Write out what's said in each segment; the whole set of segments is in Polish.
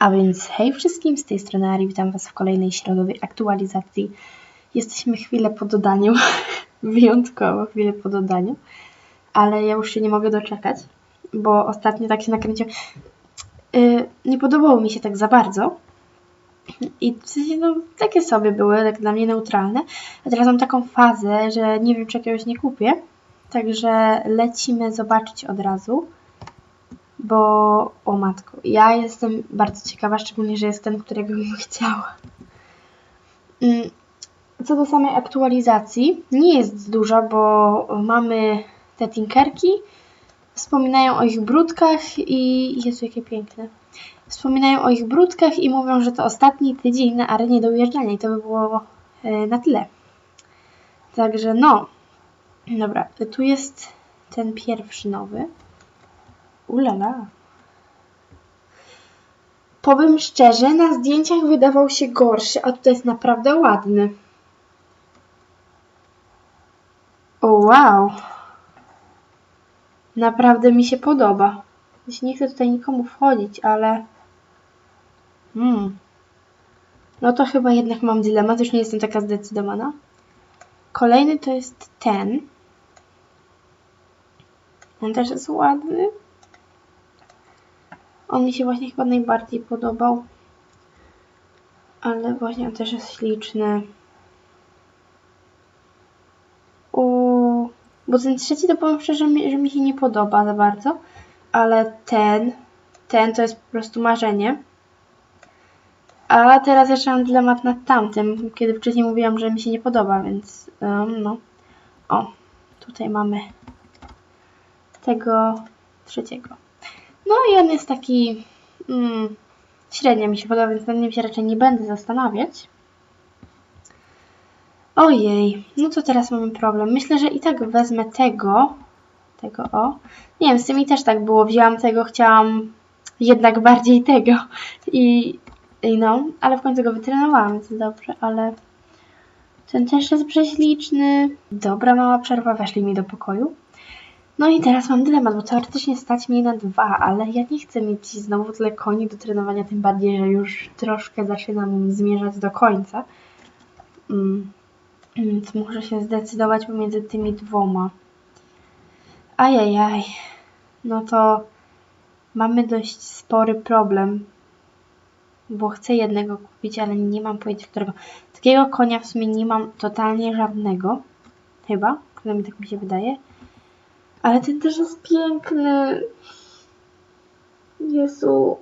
A więc hej wszystkim, z tej strony Ari, witam Was w kolejnej środowej aktualizacji. Jesteśmy chwilę po dodaniu, wyjątkowo chwilę po dodaniu, ale ja już się nie mogę doczekać, bo ostatnio tak się nakręciłem. Yy, nie podobało mi się tak za bardzo i w sensie, no, takie sobie były, tak dla mnie neutralne, a teraz mam taką fazę, że nie wiem, czy jakiegoś nie kupię, także lecimy zobaczyć od razu bo o matko, ja jestem bardzo ciekawa, szczególnie, że jest ten, którego bym chciała. Mm, Co do samej aktualizacji, nie jest duża, bo mamy te tinkerki, wspominają o ich brudkach i... Jezu, jakie piękne. Wspominają o ich brudkach i mówią, że to ostatni tydzień na arenie do ujeżdżania i to by było e, na tyle. Także no, dobra, tu jest ten pierwszy nowy. Ulala. Powiem szczerze, na zdjęciach wydawał się gorszy, a tutaj jest naprawdę ładny. O wow. Naprawdę mi się podoba. Nie chcę tutaj nikomu wchodzić, ale... Hmm. No to chyba jednak mam dylemat, już nie jestem taka zdecydowana. Kolejny to jest ten. On też jest ładny. On mi się właśnie chyba najbardziej podobał. Ale właśnie on też jest śliczny. U, bo ten trzeci to powiem szczerze, że mi, że mi się nie podoba za bardzo. Ale ten, ten to jest po prostu marzenie. A teraz jeszcze mam dylemat nad tamtym, kiedy wcześniej mówiłam, że mi się nie podoba, więc um, no. O, tutaj mamy tego trzeciego. No i on jest taki mm, średnio mi się podoba, więc nad nim się raczej nie będę zastanawiać. Ojej, no to teraz mamy problem. Myślę, że i tak wezmę tego. Tego o. Nie wiem, z tymi też tak było. Wzięłam tego, chciałam jednak bardziej tego. I, i no, ale w końcu go wytrenowałam, więc dobrze, ale ten też jest prześliczny. Dobra mała przerwa, weszli mi do pokoju. No i teraz mam dylemat, bo teoretycznie stać mnie na dwa, ale ja nie chcę mieć znowu tyle koni do trenowania, tym bardziej, że już troszkę zaczynam zmierzać do końca. Mm. Więc muszę się zdecydować pomiędzy tymi dwoma. Ajajaj. No to mamy dość spory problem, bo chcę jednego kupić, ale nie mam pojęcia którego. Takiego konia w sumie nie mam totalnie żadnego. Chyba, przynajmniej tak mi się wydaje. Ale ten też jest piękny. Jezu.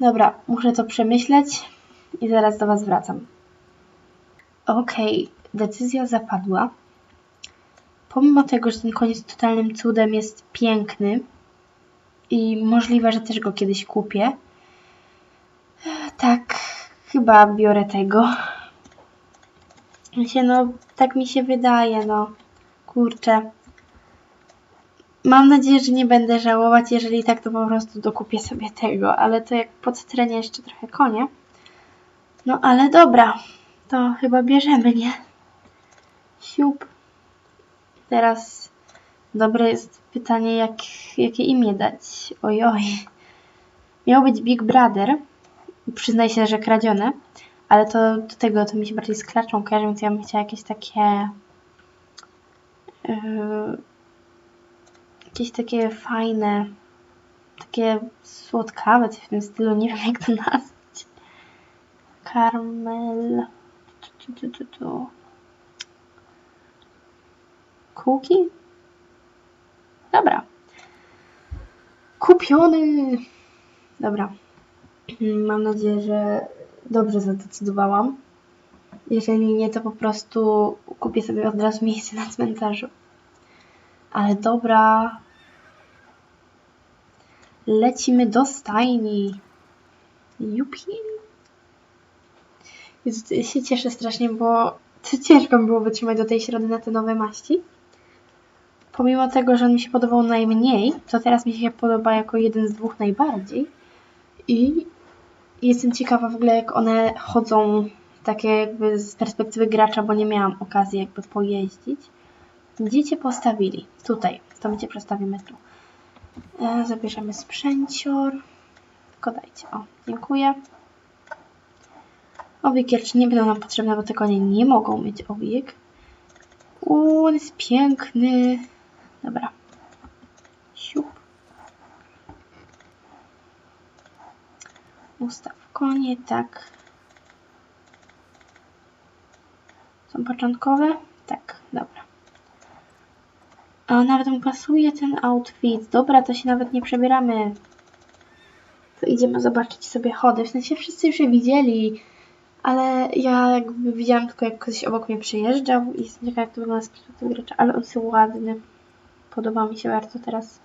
Dobra, muszę to przemyśleć i zaraz do Was wracam. Okej, okay, decyzja zapadła. Pomimo tego, że ten koniec totalnym cudem jest piękny i możliwe, że też go kiedyś kupię, tak, chyba biorę tego. Się, no, tak mi się wydaje, no. Kurczę. Mam nadzieję, że nie będę żałować, jeżeli tak, to po prostu dokupię sobie tego, ale to jak podstrenię jeszcze trochę konie. No, ale dobra, to chyba bierzemy, nie? Siup. Teraz dobre jest pytanie, jak, jakie imię dać. Ojoj. Miał być Big Brother. Przyznaj się, że kradzione. Ale to do tego to mi się bardziej z klaczą kojarzy, więc ja bym chciała jakieś takie... Yy, jakieś takie fajne, takie słodkawe, coś w tym stylu, nie wiem jak to nazwać. Karmel... Tu, tu, tu, tu. Kuki? Dobra. Kupiony! Dobra. Mam nadzieję, że dobrze zadecydowałam. Jeżeli nie, to po prostu kupię sobie od razu miejsce na cmentarzu. Ale dobra. Lecimy do stajni. Jupi. Jezu, się cieszę strasznie, bo ciężko mi było wytrzymać do tej środy na te nowe maści. Pomimo tego, że on mi się podobał najmniej, to teraz mi się podoba jako jeden z dwóch najbardziej. I jestem ciekawa w ogóle, jak one chodzą takie jakby z perspektywy gracza, bo nie miałam okazji jakby pojeździć. Gdzie cię postawili? Tutaj. To my cię przestawimy tu. E, zabierzemy sprzęcior. Tylko dajcie. O, dziękuję. Owiek jeszcze nie będą nam potrzebne, bo te konie nie mogą mieć owiek. Uuu, on jest piękny. Dobra. Siup. Ustaw konie, tak. Są początkowe? Tak, dobra. A nawet mu pasuje ten outfit. Dobra, to się nawet nie przebieramy. To idziemy zobaczyć sobie chody. W sensie wszyscy już je widzieli. Ale ja jakby widziałam tylko jak ktoś obok mnie przejeżdżał i jestem ciekawa jak to wygląda z perspektywy gracza, ale on jest ładny. Podoba mi się bardzo teraz.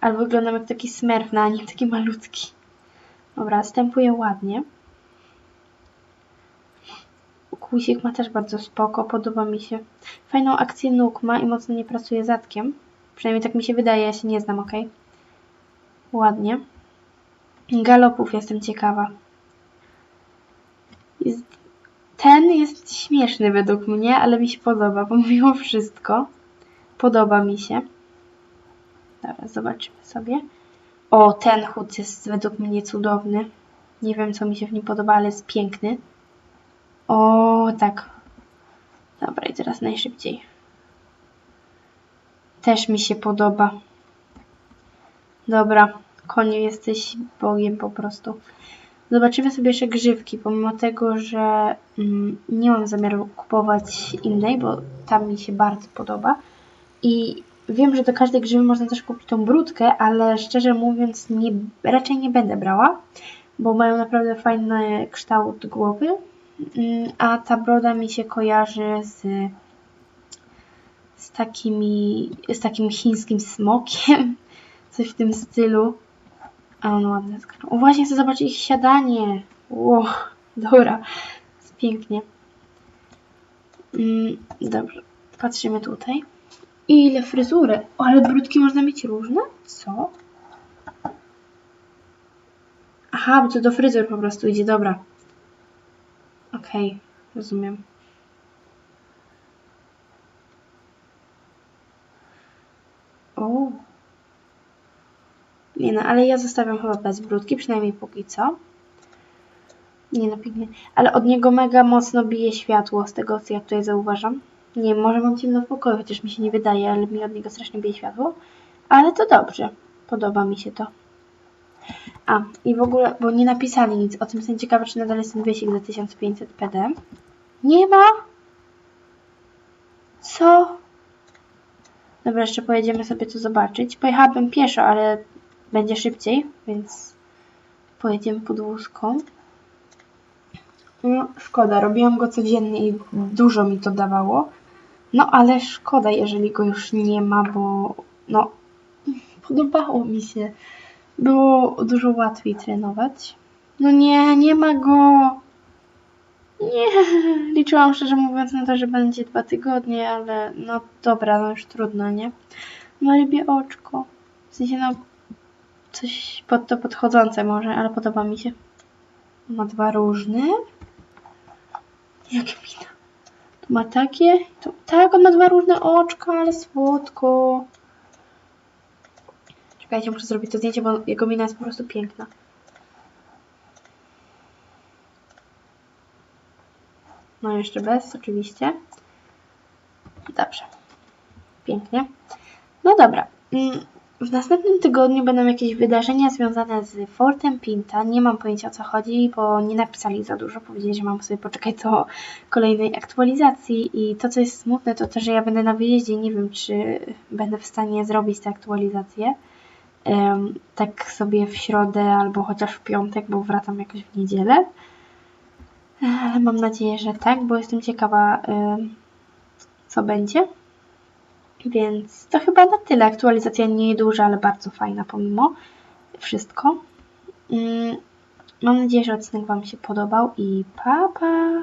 Ale wyglądam jak taki smerf na nim, taki malutki. Dobra, stępuje ładnie. Kłusik ma też bardzo spoko, podoba mi się. Fajną akcję nóg ma i mocno nie pracuje zadkiem. Przynajmniej tak mi się wydaje, ja się nie znam, ok? Ładnie. Galopów jestem ciekawa. Ten jest śmieszny według mnie, ale mi się podoba, pomimo wszystko. Podoba mi się. Dobra, zobaczymy sobie. O, ten chód jest według mnie cudowny. Nie wiem, co mi się w nim podoba, ale jest piękny. O, tak. Dobra, i teraz najszybciej. Też mi się podoba. Dobra, koniu, jesteś bogiem po prostu. Zobaczymy sobie jeszcze grzywki, pomimo tego, że mm, nie mam zamiaru kupować innej, bo tam mi się bardzo podoba. I wiem, że do każdej grzywy można też kupić tą brudkę, ale szczerze mówiąc nie, raczej nie będę brała, bo mają naprawdę fajny kształt głowy, mm, a ta broda mi się kojarzy z, z, takimi, z takim chińskim smokiem, coś w tym stylu. A on ładny. O, właśnie chcę zobaczyć ich siadanie. Ło, dobra. Jest pięknie. Mm, dobrze. Patrzymy tutaj. Ile fryzury. O, ale brudki można mieć różne? Co? Aha, bo to do fryzur po prostu idzie. Dobra. Okej, okay, rozumiem. O. Nie no, ale ja zostawiam chyba bez brudki, przynajmniej póki co. Nie no, pięknie. Ale od niego mega mocno bije światło, z tego co ja tutaj zauważam. Nie może mam ciemno w pokoju, chociaż mi się nie wydaje, ale mi od niego strasznie bije światło. Ale to dobrze. Podoba mi się to. A, i w ogóle, bo nie napisali nic o tym, jestem ciekawa, czy nadal jest ten wyścig za 1500 PD. Nie ma? Co? Dobra, jeszcze pojedziemy sobie to zobaczyć. Pojechałabym pieszo, ale będzie szybciej, więc pojedziemy podwózką. No, szkoda, robiłam go codziennie i dużo mi to dawało. No, ale szkoda, jeżeli go już nie ma, bo no, podobało mi się. Było dużo łatwiej trenować. No nie, nie ma go. Nie, liczyłam szczerze mówiąc na to, że będzie dwa tygodnie, ale no dobra, no już trudno, nie? No rybie oczko. W sensie no coś pod to podchodzące może, ale podoba mi się. Ma dwa różne. Jak mina. Ma takie. Tu, tak, on ma dwa różne oczka, ale słodko. Czekajcie, muszę zrobić to zdjęcie, bo jego mina jest po prostu piękna. No jeszcze bez, oczywiście. Dobrze. Pięknie. No dobra. W następnym tygodniu będą jakieś wydarzenia związane z Fortem Pinta. Nie mam pojęcia o co chodzi, bo nie napisali za dużo. Powiedzieli, że mam sobie poczekać do kolejnej aktualizacji. I to, co jest smutne, to to, że ja będę na wyjeździe. Nie wiem, czy będę w stanie zrobić tę aktualizację. Um, tak sobie w środę albo chociaż w piątek, bo wracam jakoś w niedzielę. Ale mam nadzieję, że tak, bo jestem ciekawa, um, co będzie. Więc to chyba na tyle. Aktualizacja nie duża, ale bardzo fajna pomimo wszystko. Mm, mam nadzieję, że odcinek Wam się podobał i pa pa!